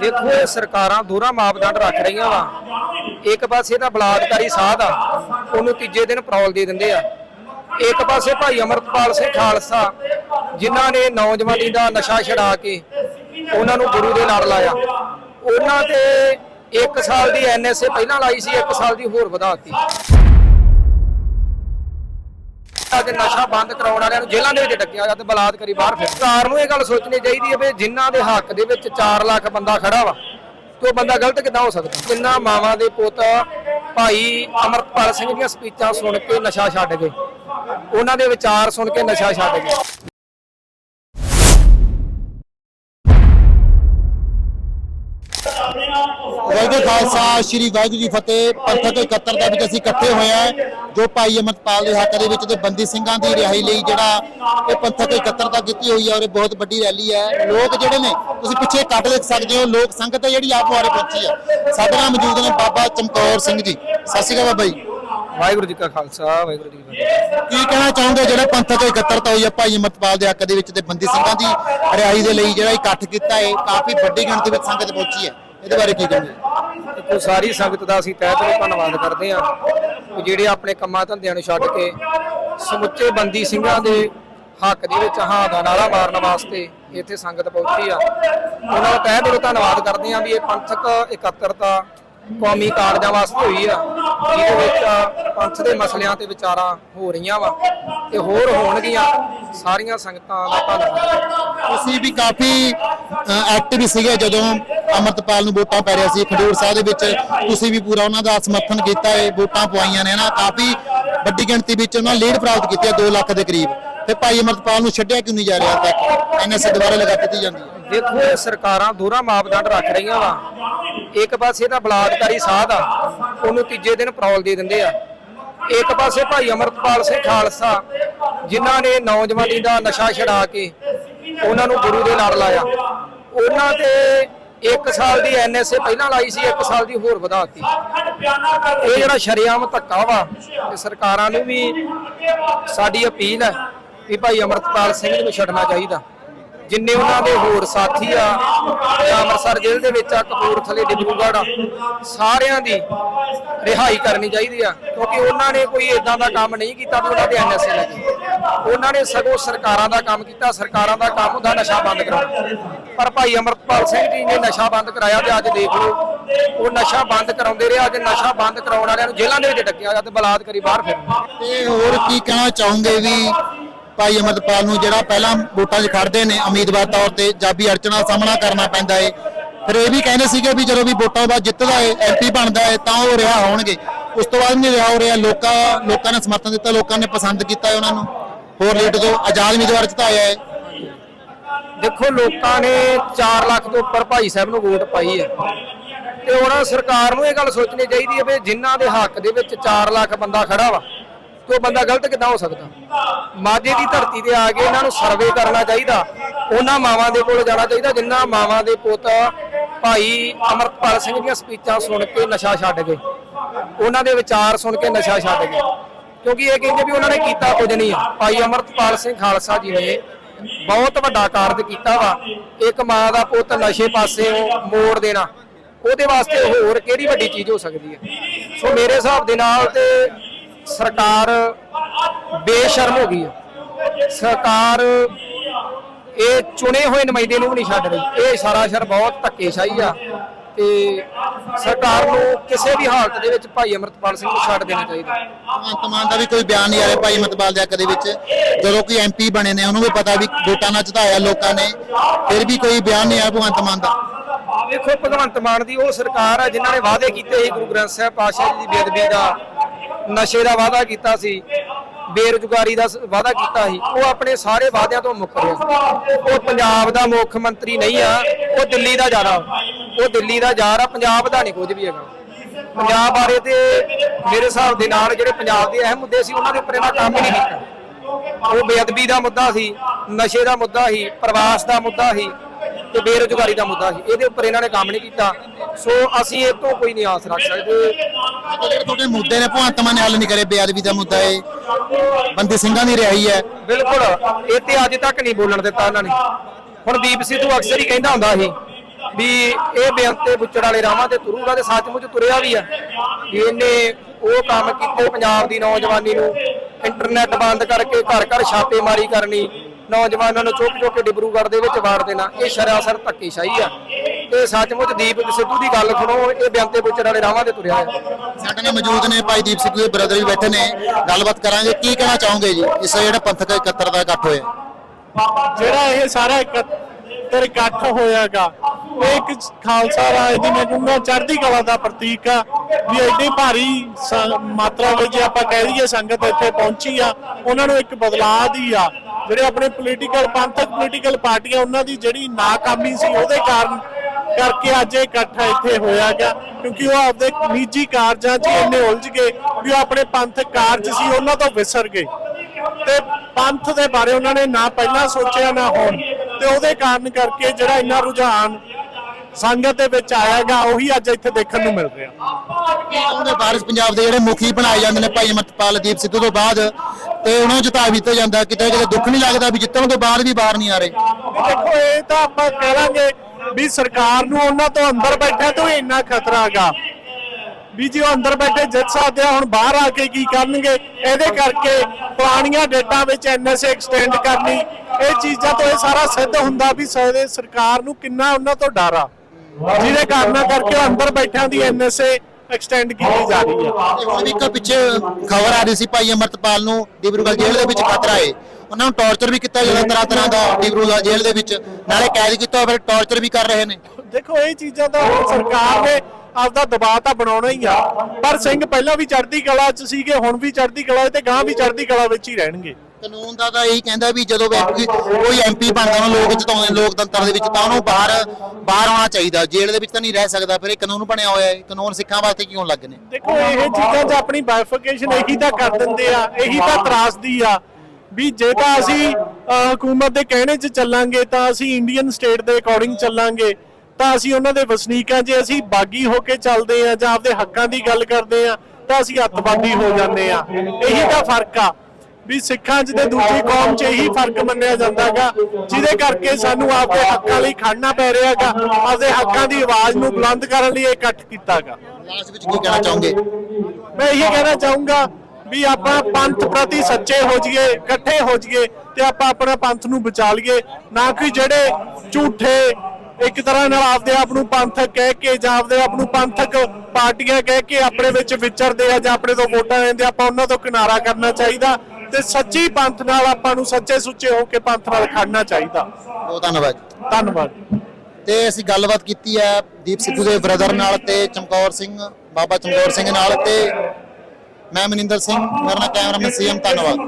ਦੇਖੋ ਇਹ ਸਰਕਾਰਾਂ ਦੋਹਰਾ ਮਾਪਦੰਡ ਰੱਖ ਰਹੀਆਂ ਵਾ। ਇੱਕ ਪਾਸੇ ਤਾਂ ਬਲਾਤਕਾਰੀ ਸਾਧ ਆ, ਉਹਨੂੰ ਤੀਜੇ ਦਿਨ ਪਰੌਲ ਦੇ ਦਿੰਦੇ ਆ। ਇੱਕ ਪਾਸੇ ਭਾਈ ਅਮਰਤਪਾਲ ਸਿੰਘ ਖਾਲਸਾ, ਜਿਨ੍ਹਾਂ ਨੇ ਨੌਜਵਾਨੀ ਦਾ ਨਸ਼ਾ ਛਡਾ ਕੇ ਉਹਨਾਂ ਨੂੰ ਗੁਰੂ ਦੇ ਨਾਲ ਲਾਇਆ। ਉਹਨਾਂ ਤੇ 1 ਸਾਲ ਦੀ ਐਨਐਸਏ ਪਹਿਲਾਂ ਲਾਈ ਸੀ 1 ਸਾਲ ਦੀ ਹੋਰ ਵਧਾਤੀ ਅੱਜ ਨਸ਼ਾ ਬੰਦ ਕਰਾਉਣ ਵਾਲਿਆਂ ਨੂੰ ਜੇਲ੍ਹਾਂ ਦੇ ਵਿੱਚ ਡੱਕਿਆ ਜਾਂ ਤੇ ਬਲਾਤਕਾਰੀ ਬਾਹਰ ਫਿਰ ਸਰਕਾਰ ਨੂੰ ਇਹ ਗੱਲ ਸੋਚਣੀ ਚਾਹੀਦੀ ਹੈ ਵੀ ਜਿਨ੍ਹਾਂ ਦੇ ਹੱਕ ਦੇ ਵਿੱਚ 4 ਲੱਖ ਬੰਦਾ ਖੜਾ ਵਾ ਤੇ ਉਹ ਬੰਦਾ ਗਲਤ ਕਿੱਦਾਂ ਹੋ ਸਕਦਾ? ਕਿੰਨਾ ਮਾਵਾਂ ਦੇ ਪੁੱਤ ਭਾਈ ਅਮਰਤਪਾਲ ਸਿੰਘ ਦੀਆਂ ਸਪੀਚਾਂ ਸੁਣ ਕੇ ਨਸ਼ਾ ਛੱਡ ਗਏ ਉਹਨਾਂ ਦੇ ਵਿਚਾਰ ਸੁਣ ਕੇ ਨਸ਼ਾ ਛੱਡ ਗਏ। ਵਾਹਿਗੁਰੂ ਖਾਲਸਾ ਸ੍ਰੀ ਵਾਹਿਗੁਰੂ ਜੀ ਫਤਿਹ। ਪੰਥਕ ਇਕੱਤਰਤਾ ਵਿੱਚ ਅਸੀਂ ਇਕੱਠੇ ਹੋਏ ਹਾਂ ਜੋ ਭਾਈ ਅਮਰਪਾਲ ਦੇ ਹੱਕ ਦੇ ਵਿੱਚ ਤੇ ਬੰਦੀ ਸਿੰਘਾਂ ਦੀ ਰਿਹਾਈ ਲਈ ਜਿਹੜਾ ਇਹ ਪੰਥਕ ਇਕੱਤਰਤਾ ਕੀਤੀ ਹੋਈ ਹੈ ਔਰ ਇਹ ਬਹੁਤ ਵੱਡੀ ਰੈਲੀ ਹੈ। ਲੋਕ ਜਿਹੜੇ ਨੇ ਤੁਸੀਂ ਪਿੱਛੇ ਕੱਟ ਦੇਖ ਸਕਦੇ ਹੋ ਲੋਕ ਸੰਗਤ ਹੈ ਜਿਹੜੀ ਆਪ ਵਾਰੇ ਪਹੁੰਚੀ ਹੈ। ਸਾਡੇ ਨਾਲ ਮੌਜੂਦ ਨੇ ਬਾਬਾ ਚਮਕੌਰ ਸਿੰਘ ਜੀ। ਸਤਿ ਸ਼੍ਰੀ ਅਕਾਲ ਜੀ। ਵਾਹਿਗੁਰੂ ਜੀ ਕਾ ਖਾਲਸਾ ਵਾਹਿਗੁਰੂ ਜੀ ਕੀ ਫਤਿਹ। ਕੀ ਕਹਿਣਾ ਚਾਹੋਗੇ ਜਿਹੜਾ ਪੰਥਕ ਇਕੱਤਰਤਾ ਹੋਈ ਹੈ ਭਾਈ ਅਮਰਪਾਲ ਦੇ ਹੱਕ ਦੇ ਵਿੱਚ ਤੇ ਬੰਦੀ ਸਿੰਘਾਂ ਦੀ ਰਿਹਾਈ ਦੇ ਲਈ ਜਿਹੜਾ ਇਕੱਠ ਕੀਤਾ ਹੈ ਕਾਫੀ ਵੱਡੀ ਗਿਣਤੀ ਵਿੱਚ ਸੰਗਤ ਪਹੁੰਚੀ ਹੈ। ਇਹਦੇ ਬਾਰੇ ਕੀ ਕਹੋਗੇ? ਦੇਖੋ, ਸਾਰੀ ਸੰਗਤ ਦਾ ਅਸੀਂ ਤਹਿ ਦਿਲੋਂ ਧੰਨਵਾਦ ਕਰਦੇ ਹਾਂ ਕਿ ਜਿਹੜੇ ਆਪਣੇ ਕੰਮਾਂ ਧੰਦਿਆਂ ਨੂੰ ਛੱਡ ਕੇ ਸਮੁੱਚੇ ਬੰਦੀ ਸਿੰਘਾਂ ਦੇ ਹੱਕ ਦੇ ਵਿੱਚ ਹਾਂ ਦਾ ਨਾਰਾ ਮਾਰਨ ਵਾਸਤੇ ਇੱਥੇ ਸੰਗਤ ਪਹੁੰਚੀ ਆ। ਉਹਨਾਂ ਦਾ ਤਹਿ ਦਿਲੋਂ ਧੰਨਵਾਦ ਕਰਦੇ ਹਾਂ ਵੀ ਇਹ ਪੰਥਕ ਇਕੱਤਰਤਾ ਕੌਮੀ ਕਾਰਜਾਂ ਵਾਸਤੇ ਹੋਈ ਆ। ਜਿਹਦੇ ਵਿੱਚ ਪੰਥ ਦੇ ਮਸਲਿਆਂ ਤੇ ਵਿਚਾਰਾਂ ਹੋ ਰਹੀਆਂ ਵਾ ਤੇ ਹੋਰ ਹੋਣਗੀਆਂ ਸਾਰੀਆਂ ਸੰਗਤਾਂ ਦਾ ਧੰਨਵਾਦ ਤੁਸੀਂ ਵੀ ਕਾਫੀ ਐਕਟਿਵ ਸੀਗੇ ਜਦੋਂ ਅਮਰਤਪਾਲ ਨੂੰ ਵੋਟਾਂ ਪੈ ਰਿਹਾ ਸੀ। ਖਡੂਰ ਸਾਹਿਬ ਦੇ ਵਿੱਚ ਤੁਸੀਂ ਵੀ ਪੂਰਾ ਉਹਨਾਂ ਦਾ ਸਮਰਥਨ ਕੀਤਾ ਹੈ ਵੋਟਾਂ ਪਵਾਈਆਂ ਨੇ ਨਾ। ਕਾਫੀ ਵੱਡੀ ਗਿਣਤੀ ਵਿੱਚ ਉਹਨਾਂ ਲੀਡ ਪ੍ਰਾਪਤ ਕੀਤੀ ਹੈ 2 ਲੱਖ ਦੇ ਕਰੀਬ। ਤੇ ਭਾਈ ਅਮਰਤਪਾਲ ਨੂੰ ਛੱਡਿਆ ਕਿਉਂ ਨਹੀਂ ਜਾ ਰਿਹਾ ਤੱਕ? ਐਨਐਸਏ ਦੁਬਾਰਾ ਲਗਾ ਦਿੱਤੀ ਜਾਂਦੀ ਹੈ। ਦੇਖੋ ਸਰਕਾਰਾਂ ਦੋਹਰਾ ਮਾਪਦੰਡ ਰੱਖ ਰਹੀਆਂ ਵਾ। ਇੱਕ ਪਾਸੇ ਤਾਂ ਬਲਾਤਕਾਰੀ ਸਾਧ ਆ ਉਹਨੂੰ ਤੀਜੇ ਦਿਨ ਪਰੌਲ ਦੇ ਦਿੰਦੇ ਆ। ਇੱਕ ਪਾਸੇ ਭਾਈ ਅਮਰਤਪਾਲ ਸਿੰਘ ਖਾਲਸਾ, ਜਿਨ੍ਹਾਂ ਨੇ ਨੌਜਵਾਨੀ ਦਾ ਨਸ਼ਾ ਛਡਾ ਕੇ ਉਹਨਾਂ ਨੂੰ ਗੁਰੂ ਦੇ ਨਾਲ ਲਾਇਆ। ਉਹਨਾਂ ਤੇ 1 ਸਾਲ ਦੀ ਐਨਐਸਏ ਪਹਿਲਾਂ ਲਾਈ ਸੀ 1 ਸਾਲ ਦੀ ਹੋਰ ਵਧਾਤੀ ਇਹ ਜਿਹੜਾ ਸ਼ਰੇਆਮ ਧੱਕਾ ਵਾ, ਤੇ ਸਰਕਾਰਾਂ ਨੂੰ ਵੀ ਸਾਡੀ ਅਪੀਲ ਹੈ ਵੀ ਭਾਈ ਅਮਰਤਪਾਲ ਸਿੰਘ ਨੂੰ ਛੱਡਣਾ ਚਾਹੀਦਾ। ਜਿੰਨੇ ਉਹਨਾਂ ਦੇ ਹੋਰ ਸਾਥੀ ਆ ਅੰਮ੍ਰਿਤਸਰ ਜੇਲ੍ਹ ਦੇ ਵਿੱਚ ਆ, ਕਪੂਰਥਲੇ ਡਿਬਰੂਗੜ੍ਹ ਸਾਰਿਆਂ ਦੀ ਰਿਹਾਈ ਕਰਨੀ ਚਾਹੀਦੀ ਆ, ਕਿਉਂਕਿ ਉਹਨਾਂ ਨੇ ਕੋਈ ਇਦਾਂ ਦਾ ਕੰਮ ਨਹੀਂ ਕੀਤਾ ਵੀ ਉਹਨਾਂ ਦੇ ਐਨਐਸਏ ਲੱਗੀ। ਉਹਨਾਂ ਨੇ ਸਗੋਂ ਸਰਕਾਰਾਂ ਦਾ ਕੰਮ ਕੀਤਾ, ਸਰਕਾਰਾਂ ਦਾ ਕੰਮ ਹੁੰਦਾ ਨਸ਼ਾ ਬੰਦ ਕਰਾਉਣਾ। ਪਰ ਭਾਈ ਅਮਰਤਪਾਲ ਸਿੰਘ ਜੀ ਨੇ ਨਸ਼ਾ ਬੰਦ ਕਰਾਇਆ ਤੇ ਅੱਜ ਦੇਖ ਲਓ, ਉਹ ਨਸ਼ਾ ਬੰਦ ਕਰਾਉਂਦੇ ਰਹੇ, ਅੱਜ ਨਸ਼ਾ ਬੰਦ ਕਰਾਉਣ ਵਾਲਿਆਂ ਨੂੰ ਜੇਲ੍ਹਾਂ ਦੇ ਵਿੱਚ ਡੱਕਿਆ ਜਾਂ ਤੇ ਬਲਾਤਕਾਰੀ ਬਾਹਰ ਫਿਰ। ਤੇ ਹੋਰ ਕੀ ਕਹਿਣਾ ਚਾਹੋਗੇ ਵੀ ਭਾਈ ਅਮਰਪਾਲ ਨੂੰ ਜਿਹੜਾ ਪਹਿਲਾਂ ਵੋਟਾਂ 'ਚ ਖੜਦੇ ਨੇ ਉਮੀਦਵਾਰ ਤੌਰ ਤੇ ਜਾਬੀ ਅੜਚਣਾ ਸਾਹਮਣਾ ਕਰਨਾ ਪੈਂਦਾ ਏ। ਫਿਰ ਇਹ ਵੀ ਕਹਿੰਦੇ ਸੀਗੇ ਵੀ ਜਦੋਂ ਵੀ ਵੋਟਾਂ ਬਾਅਦ ਜਿੱਤਦਾ ਏ ਐਮਪੀ ਬਣਦਾ ਏ, ਤਾਂ ਉਹ ਰਿਹਾ ਹੋਣਗੇ। ਉਸ ਤੋਂ ਬਾਅਦ ਨਹੀਂ ਰਿਹਾ ਹੋ ਰਿਹਾ ਲੋਕਾਂ ਲੋਕਾਂ ਨੇ ਸਮਰਥਨ ਦਿੱਤਾ, ਲੋਕਾਂ ਨੇ ਪਸੰਦ ਕੀਤਾ ਉਹਨਾਂ ਨੂੰ। ਹੋਰ ਲੇਟ ਤੋਂ ਆਜ਼ਾਦ ਉਮੀਦਵਾਰ ਜਿਤਾਇਆ ਏ। ਦੇਖੋ, ਲੋਕਾਂ ਨੇ 4 ਲੱਖ ਤੋਂ ਉੱਪਰ ਭਾਈ ਸਾਹਿਬ ਨੂੰ ਵੋਟ ਪਾਈ ਹੈ ਤੇ ਹੁਣ ਸਰਕਾਰ ਨੂੰ ਇਹ ਗੱਲ ਸੋਚਣੀ ਚਾਹੀਦੀ ਹੈ ਵੀ ਜਿਨ੍ਹਾਂ ਦੇ ਹੱਕ ਦੇ ਵਿੱਚ 4 ਲੱਖ ਬੰਦਾ ਖੜਾ ਵਾ ਤੇ ਉਹ ਬੰਦਾ ਗਲਤ ਕਿੱਦਾਂ ਹੋ ਸਕਦਾ? ਮਾਝੇ ਦੀ ਧਰਤੀ ਤੇ ਆ ਕੇ ਇਹਨਾਂ ਨੂੰ ਸਰਵੇ ਕਰਨਾ ਚਾਹੀਦਾ। ਉਹਨਾਂ ਮਾਵਾਂ ਦੇ ਕੋਲ ਜਾਣਾ ਚਾਹੀਦਾ ਜਿਨ੍ਹਾਂ ਮਾਵਾਂ ਦੇ ਪੁੱਤ ਭਾਈ ਅਮਰਤਪਾਲ ਸਿੰਘ ਦੀਆਂ ਸਪੀਚਾਂ ਸੁਣ ਕੇ ਨਸ਼ਾ ਛੱਡ ਗਏ। ਉਹਨਾਂ ਦੇ ਵਿਚਾਰ ਸੁਣ ਕੇ ਨਸ਼ਾ ਛੱਡ ਗਏ। ਕਿਉਂਕਿ ਇਹ ਕਹਿੰਦੇ ਵੀ ਉਹਨਾਂ ਨੇ ਕੀਤਾ ਕੁਝ ਨਹੀਂ ਆ। ਭਾਈ ਅਮਰਤਪਾਲ ਸਿੰਘ ਖਾਲਸਾ ਜੀ ਨੇ ਬਹੁਤ ਵੱਡਾ ਕਾਰਜ ਕੀਤਾ ਵਾ। ਇੱਕ ਮਾਂ ਦਾ ਪੁੱਤ ਨਸ਼ੇ ਪਾਸੇ ਮੋੜ ਦੇਣਾ। ਉਹਦੇ ਵਾਸਤੇ ਹੋਰ ਕਿਹੜੀ ਵੱਡੀ ਚੀਜ਼ ਹੋ ਸਕਦੀ ਹੈ ਸੋ ਮੇਰੇ ਹਿਸਾਬ ਦੇ ਨਾਲ ਤੇ ਸਰਕਾਰ ਬੇਸ਼ਰਮ ਹੋ ਗਈ ਹੈ। ਸਰਕਾਰ ਇਹ ਚੁਣੇ ਹੋਏ ਨੁਮਾਇੰਦੇ ਨੂੰ ਵੀ ਨਹੀਂ ਛੱਡ ਰਹੀ। ਇਹ ਸਾਰਾ ਸ਼ਰ ਬਹੁਤ ਧੱਕੇਸ਼ਾਹੀ ਆ ਤੇ ਸਰਕਾਰ ਨੂੰ ਕਿਸੇ ਵੀ ਹਾਲਤ ਦੇ ਵਿੱਚ ਭਾਈ ਅਮਰਤਪਾਲ ਸਿੰਘ ਨੂੰ ਛੱਡ ਦੇਣਾ ਚਾਹੀਦਾ। ਭਗਵੰਤ ਮਾਨ ਦਾ ਵੀ ਕੋਈ ਬਿਆਨ ਨਹੀਂ ਆ ਰਿਹਾ ਭਾਈ ਅਮਰਪਾਲ ਦੇ ਹੱਕ ਦੇ ਵਿੱਚ। ਜਦੋਂ ਕੋਈ ਐਮਪੀ ਬਣੇ ਨੇ ਉਹਨੂੰ ਵੀ ਪਤਾ ਵੀ ਵੋਟਾਂ ਨਾਲ ਜਿਤਾਇਆ ਲੋਕਾਂ ਨੇ। ਫਿਰ ਵੀ ਕੋਈ ਬਿਆਨ ਨਹੀਂ ਆਇਆ ਭਗਵੰਤ ਮਾਨ ਦਾ। ਵੇਖੋ ਭਗਵੰਤ ਮਾਨ ਦੀ ਉਹ ਸਰਕਾਰ ਆ ਜਿਨ੍ਹਾਂ ਨੇ ਵਾਅਦੇ ਕੀਤੇ ਸੀ ਗੁਰੂ ਗ੍ਰੰਥ ਸਾਹਿਬ ਪਾਤਸ਼ਾਹ ਜੀ ਦੀ ਬੇਅਦਬੀ ਦਾ। ਨਸ਼ੇ ਦਾ ਵਾਅਦਾ ਕੀਤਾ ਸੀ, ਬੇਰੁਜ਼ਗਾਰੀ ਦਾ ਵਾਅਦਾ ਕੀਤਾ ਸੀ, ਉਹ ਆਪਣੇ ਸਾਰੇ ਵਾਅਦਿਆਂ ਤੋਂ ਮੁੱਕਰ ਰਿਹਾ। ਉਹ ਪੰਜਾਬ ਦਾ ਮੁੱਖ ਮੰਤਰੀ ਨਹੀਂ ਆ, ਉਹ ਦਿੱਲੀ ਦਾ ਜਾ ਉਹ ਦਿੱਲੀ ਦਾ ਜਾ ਰਿਹਾ, ਪੰਜਾਬ ਦਾ ਨਹੀਂ ਕੁਝ ਵੀ ਹੈਗਾ। ਪੰਜਾਬ ਬਾਰੇ ਤੇ ਮੇਰੇ ਹਿਸਾਬ ਦੇ ਨਾਲ ਜਿਹੜੇ ਪੰਜਾਬ ਦੇ ਅਹਿਮ ਮੁੱਦੇ ਸੀ, ਉਹਨਾਂ ਦੇ ਉੱਪਰ ਇਹਨਾਂ ਕੰਮ ਨਹੀਂ ਕੀਤਾ। ਉਹ ਬੇਅਦਬੀ ਦਾ ਮੁੱਦਾ ਸੀ, ਨਸ਼ੇ ਦਾ ਮੁੱਦਾ ਸੀ, ਪ੍ਰਵਾਸ ਦਾ ਮੁੱਦਾ ਸੀ ਤੇ ਬੇਰੁਜ਼ਗਾਰੀ ਦਾ ਮੁੱਦਾ ਸੀ। ਇਹਦੇ ਉੱਪਰ ਇਹਨਾਂ ਨੇ ਕੰਮ ਨਹੀਂ ਕੀਤਾ। ਸੋ ਅਸੀਂ ਇਹ ਤੋਂ ਕੋਈ ਨਹੀਂ ਆਸ ਰੱਖ ਸਕਦੇ। ਜਿਹੜੇ ਤੁਹਾਡੇ ਮੁੱਦੇ ਨੇ ਭਗਵੰਤ ਮਾਨ ਨੇ ਹੱਲ ਨਹੀਂ ਕਰੇ ਬੇਅਦਬੀ ਦਾ ਮੁੱਦਾ ਏ। ਬੰਦੀ ਸਿੰਘਾਂ ਦੀ ਰਿਹਾਈ ਹੈ। ਬਿਲਕੁਲ। ਇਹ ਤੇ ਅੱਜ ਤੱਕ ਨਹੀਂ ਬੋਲਣ ਦਿੱਤਾ ਇਹਨਾਂ ਨੇ। ਹੁਣ ਦੀਪ ਸਿੱਧੂ ਅਕਸਰ ਹੀ ਕਹਿੰਦਾ ਹੁੰਦਾ ਸੀ ਵੀ ਇਹ ਬੇਅੰਤੇ ਬੁੱਚੜ ਵਾਲੇ ਰਾਵਾਂ ਤੇ ਤੁਰੂਗਾ ਤੇ ਸੱਚਮੁੱਚ ਤੁਰਿਆ ਵੀ ਆ। ਵੀ ਇਹਨੇ ਉਹ ਕੰਮ ਕੀਤੇ ਪੰਜਾਬ ਦੀ ਨੌਜਵਾਨੀ ਨੂੰ। ਇੰਟਰਨੈਟ ਬੰਦ ਕਰਕੇ ਘਰ ਘਰ ਛਾਪੇਮਾਰੀ ਕਰਨੀ। ਨੌਜਵਾਨਾਂ ਨੂੰ ਚੁੱਕ ਚੁੱਕ ਕੇ ਡਿਬਰੂਗੜ੍ਹ ਦੇ ਵਿੱਚ ਵਾੜ ਦੇਣਾ ਇਹ ਸ਼ਰਾਸਰ ਧੱਕੇਸ਼ਾਹੀ ਆ। ਤੇ ਸੱਚਮੁੱਚ ਦੀਪਕ ਸਿੱਧੂ ਦੀ ਗੱਲ ਸੁਣੋ ਇਹ ਬੇਅੰਤੇ ਬੁੱਚੜ ਵਾਲੇ ਰਾਵਾਂ ਤੇ ਤੁਰਿਆ ਆ ਸਾਡੇ ਨਾਲ ਮੌਜੂਦ ਨੇ ਭਾਈ ਦੀਪ ਸਿੰਘ ਦੇ ਬ੍ਰਦਰ ਵੀ ਬੈਠੇ ਨੇ ਗੱਲਬਾਤ ਕਰਾਂਗੇ ਕੀ ਕਹਿਣਾ ਚਾਹੋਗੇ ਜੀ? ਇਸ ਜਿਹੜਾ ਪੰਥਕ ਇਕੱਤਰ ਦਾ ਇਕੱਠ ਹੋਇਆ। ਜਿਹੜਾ ਇਹ ਸਾਰਾ ਇਕੱਤਰ ਇਕੱਠ ਹੋਇਆਗਾ ਇਹ ਇੱਕ ਖਾਲਸਾ ਰਾਜ ਦੀ ਮੈਂ ਕਹੂੰਗਾ ਚੜ੍ਹਦੀ ਕਲਾ ਦਾ ਪ੍ਰਤੀਕ ਆ ਵੀ ਐਡੀ ਭਾਰੀ ਸ- ਮਾਤਰਾ ਵਿੱਚ ਜੇ ਆਪਾਂ ਕਹਿ ਦਈਏ ਸੰਗਤ ਇੱਥੇ ਪਹੁੰਚੀ ਆ ਉਹਨਾਂ ਨੂੰ ਇੱਕ ਬਦਲਾਅ ਦੀ ਆ। ਜਿਹੜੇ ਆਪਣੇ ਪੋਲੀਟੀਕਲ ਪੰਥਕ ਪੋਲੀਟੀਕਲ ਪਾਰਟੀਆਂ, ਉਹਨਾਂ ਦੀ ਜਿਹੜੀ ਨਾਕਾਮੀ ਸੀ, ਉਹਦੇ ਕਾਰਨ ਕਰਕੇ ਅੱਜ ਇਹ ਇਕੱਠ ਇੱਥੇ ਹੋਇਆ ਗਿਆ ਕਿਉਂਕਿ ਉਹ ਆਪਦੇ ਨਿੱਜੀ ਕਾਰਜਾਂ 'ਚ ਇੰਨੇ ਉਲਝ ਗਏ ਵੀ ਉਹ ਆਪਣੇ ਪੰਥਕ ਕਾਰਜ ਸੀ, ਉਹਨਾਂ ਤੋਂ ਵਿਸਰ ਗਏ। ਤੇ ਪੰਥ ਦੇ ਬਾਰੇ ਉਹਨਾਂ ਨੇ ਨਾ ਪਹਿਲਾਂ ਸੋਚਿਆ, ਨਾ ਹੁਣ। ਤੇ ਉਹਦੇ ਕਾਰਨ ਕਰਕੇ ਜਿਹੜਾ ਇੰਨਾ ਰੁਝਾਨ ਸੰਗਤ ਦੇ ਵਿੱਚ ਆਇਆਗਾ ਉਹੀ ਅੱਜ ਇੱਥੇ ਦੇਖਣ ਨੂੰ ਮਿਲ ਰਿਹਾ। ਉਹਦੇ ਵਾਰਿਸ ਪੰਜਾਬ ਦੇ ਜਿਹੜੇ ਮੁਖੀ ਬਣਾਏ ਜਾਂਦੇ ਨੇ, ਭਾਈ ਅਮਰਤਪਾਲ, ਦੀਪ ਸਿੱਧੂ ਤੋਂ ਬਾਅਦ ਤੇ ਉਹਨਾਂ ਨੂੰ ਜਿਤਾ ਦਿੱਤਾ ਜਾਂਦਾ, ਕਿਤੇ ਕਿਤੇ ਦੁੱਖ ਨਹੀਂ ਲੱਗਦਾ ਵੀ ਜਿੱਤਣ ਤੋਂ ਬਾਅਦ ਵੀ ਬਾਹਰ ਨਹੀਂ ਆ ਰਹੇ। ਵੀ ਦੇਖੋ, ਇਹ ਤਾਂ ਆਪਾਂ ਕਹਿ ਲਾਂਗੇ ਵੀ ਸਰਕਾਰ ਨੂੰ ਉਹਨਾਂ ਤੋਂ ਅੰਦਰ ਬੈਠਿਆਂ ਤੋਂ ਇੰਨਾ ਖਤਰਾ ਹੈਗਾ। ਵੀ ਜੀ ਉਹ ਅੰਦਰ ਬੈਠੇ ਜਿੱਤ ਸਕਦੇ ਆ, ਹੁਣ ਬਾਹਰ ਆ ਕੇ ਕੀ ਕਰਨਗੇ? ਇਹਦੇ ਕਰਕੇ ਪੁਰਾਣੀਆਂ ਡੇਟਾਂ ਵਿੱਚ ਐਨਐਸਏ ਐਕਸਟੈਂਡ ਕਰਨੀ, ਇਹ ਚੀਜ਼ਾਂ ਤੋਂ ਇਹ ਸਾਰਾ ਸਿੱਧ ਹੁੰਦਾ ਵੀ ਸਾਡੇ ਸਰਕਾਰ ਨੂੰ ਕਿੰਨਾ ਉਹਨਾਂ ਤੋਂ ਡਰ ਆ। ਜਿਹਦੇ ਕਾਰਨਾਂ ਕਰਕੇ ਉਹ ਅੰਦਰ ਬੈਠਿਆਂ ਦੀ ਐਨਐਸਏ ਐਕਸਟੈਂਡ ਕੀਤੀ ਜਾ ਰਹੀ ਹੈ। ਹੁਣ ਇੱਕ ਪਿੱਛੇ ਖਬਰ ਆ ਰਹੀ ਸੀ ਭਾਈ ਅਮਰਤਪਾਲ ਨੂੰ ਡਿਬਰੂਗੜ੍ਹ ਜੇਲ੍ਹ ਦੇ ਵਿੱਚ ਖਤਰਾ ਹੈ ਉਹਨਾਂ ਨੂੰ ਟੌਰਚਰ ਵੀ ਕੀਤਾ ਜਾਂਦਾ ਤਰ੍ਹਾਂ ਤਰ੍ਹਾਂ ਦਾ ਡਿਬਰੂਗੜ੍ਹ ਜੇਲ੍ਹ ਦੇ ਵਿੱਚ। ਨਾਲੇ ਕੈਦ ਕੀਤਾ ਫਿਰ ਟੌਰਚਰ ਵੀ ਕਰ ਰਹੇ ਨੇ। ਦੇਖੋ ਇਹ ਚੀਜ਼ਾਂ ਹੁਣ ਸਰਕਾਰ ਨੇ ਆਪਦਾ ਦਬਾਅ ਤਾਂ ਬਣਾਉਣਾ ਹੀ ਆ। ਪਰ ਸਿੰਘ ਪਹਿਲਾਂ ਵੀ ਚੜ੍ਹਦੀ ਕਲਾ 'ਚ ਸੀਗੇ ਹੁਣ ਵੀ ਚੜ੍ਹਦੀ ਕਲਾ ਤੇ ਗਾਂ ਵੀ ਚੜ੍ਹਦੀ ਕਲਾ ਵਿੱਚ ਹੀ ਰਹਿਣਗੇ। ਕਾਨੂੰਨ ਦਾ ਤਾਂ ਇਹੀ ਕਹਿੰਦਾ ਵੀ ਜਦੋਂ ਵੀ ਕੋਈ ਐਮਪੀ ਬਣਦਾ ਨਾ ਲੋਕ ਜਿਤਾਉਂਦੇ ਲੋਕਤੰਤਰ ਦੇ ਵਿੱਚ, ਤਾਂ ਉਹਨੂੰ ਬਾਹਰ ਬਾਹਰ ਆਉਣਾ ਚਾਹੀਦਾ। ਜੇਲ੍ਹ ਦੇ ਵਿੱਚ ਤਾਂ ਨਹੀਂ ਰਹਿ ਸਕਦਾ, ਫਿਰ ਇਹ ਕਾਨੂੰਨ ਬਣਿਆ ਹੋਇਆ ਹੈ। ਕਾਨੂੰਨ ਸਿੱਖਾਂ ਵਾਸਤੇ ਕਿਉਂ ਲੱਗ ਨੇ? ਦੇਖੋ, ਇਹ ਚੀਜ਼ਾਂ 'ਚ ਆਪਣੀ ਬਾਈਫਿਕੇਸ਼ਨ ਇਹੀ ਤਾਂ ਕਰ ਦਿੰਦੇ ਆ, ਇਹੀ ਤਾਂ ਤਰਾਸਦੀ ਆ। ਵੀ ਜੇ ਤਾਂ ਅਸੀਂ ਹਕੂਮਤ ਦੇ ਕਹਿਣੇ 'ਚ ਚੱਲਾਂਗੇ, ਤਾਂ ਅਸੀਂ ਇੰਡੀਅਨ ਸਟੇਟ ਦੇ ਅਕੋਰਡਿੰਗ ਚੱਲਾਂਗੇ। ਤਾਂ ਅਸੀਂ ਉਹਨਾਂ ਦੇ ਵਸਨੀਕਾਂ ਜੇ ਅਸੀਂ ਬਾਗੀ ਹੋ ਕੇ ਚੱਲਦੇ ਆ ਜਾਂ ਆਪਦੇ ਹੱਕਾਂ ਦੀ ਗੱਲ ਕਰਦੇ ਆ, ਤਾਂ ਅਸੀਂ ਅੱਤਵਾਦੀ ਹੋ ਜਾਂਦੇ ਆ। ਇਹੀ ਤਾਂ ਫ਼ਰਕ ਆ। ਵੀ ਸਿੱਖਾਂ 'ਚ ਤੇ ਦੂਜੀ ਕੌਮ 'ਚ ਇਹੀ ਫ਼ਰਕ ਮੰਨਿਆ ਜਾਂਦਾਗਾ ਜਿਹਦੇ ਕਰਕੇ ਸਾਨੂੰ ਆਪਦੇ ਹੱਕਾਂ ਲਈ ਖੜਨਾ ਪੈ ਰਿਹਾਗਾ ਆਪਦੇ ਹੱਕਾਂ ਦੀ ਆਵਾਜ਼ ਨੂੰ ਬੁਲੰਦ ਕਰਨ ਲਈ ਇਹ ਇਕੱਠ ਕੀਤਾਗਾ। ਲਾਸਟ ਵਿੱਚ ਕੀ ਕਹਿਣਾ ਚਾਹੋਗੇ? ਮੈਂ ਇਹ ਕਹਿਣਾ ਚਾਹੂੰਗਾ ਵੀ ਆਪਾਂ ਪੰਥ ਪ੍ਰਤੀ ਸੱਚੇ ਹੋ ਜਾਈਏ ਇਕੱਠੇ ਹੋ ਜਾਈਏ ਤੇ ਆਪਾਂ ਆਪਣਾ ਪੰਥ ਨੂੰ ਬਚਾ ਲਈਏ ਨਾ ਕਿ ਜਿਹੜੇ ਝੂਠੇ ਇੱਕ ਤਰ੍ਹਾਂ ਨਾਲ ਆਪਦੇ ਆਪ ਨੂੰ ਪੰਥਕ ਕਹਿ ਕੇ ਜਾਂ ਆਪਦੇ ਆਪ ਨੂੰ ਪੰਥਕ ਪਾਰਟੀਆਂ ਕਹਿ ਕੇ ਆਪਣੇ ਵਿੱਚ ਵਿਚਰਦੇ ਆ ਜਾਂ ਆਪਣੇ ਤੋਂ ਵੋਟਾਂ ਲੈਂਦੇ ਆ, ਆਪਾਂ ਉਹਨਾਂ ਤੋਂ ਕਿਨਾਰਾ ਕਰਨਾ ਚਾਹੀਦਾ। ਤੇ ਸੱਚੀ ਪੰਥ ਨਾਲ ਆਪਾਂ ਨੂੰ ਸੱਚੇ ਸੁੱਚੇ ਹੋ ਕੇ ਪੰਥ ਨਾਲ ਖੜਨਾ ਚਾਹੀਦਾ। ਬਹੁਤ ਧੰਨਵਾਦ ਧੰਨਵਾਦ। ਤੇ ਅਸੀਂ ਗੱਲਬਾਤ ਕੀਤੀ ਹੈ ਦੀਪ ਸਿੱਧੂ ਦੇ ਬ੍ਰਦਰ ਨਾਲ ਤੇ ਚਮਕੌਰ ਸਿੰਘ ਬਾਬਾ ਚਮਕੌਰ ਸਿੰਘ ਨਾਲ ਤੇ ਮੈਂ ਮਨਿੰਦਰ ਸਿੰਘ ਮੇਰਾ ਨਾਮ ਕੈਮਰਾਮੈਨ ਸੀਐਮ ਧੰਨਵਾਦ।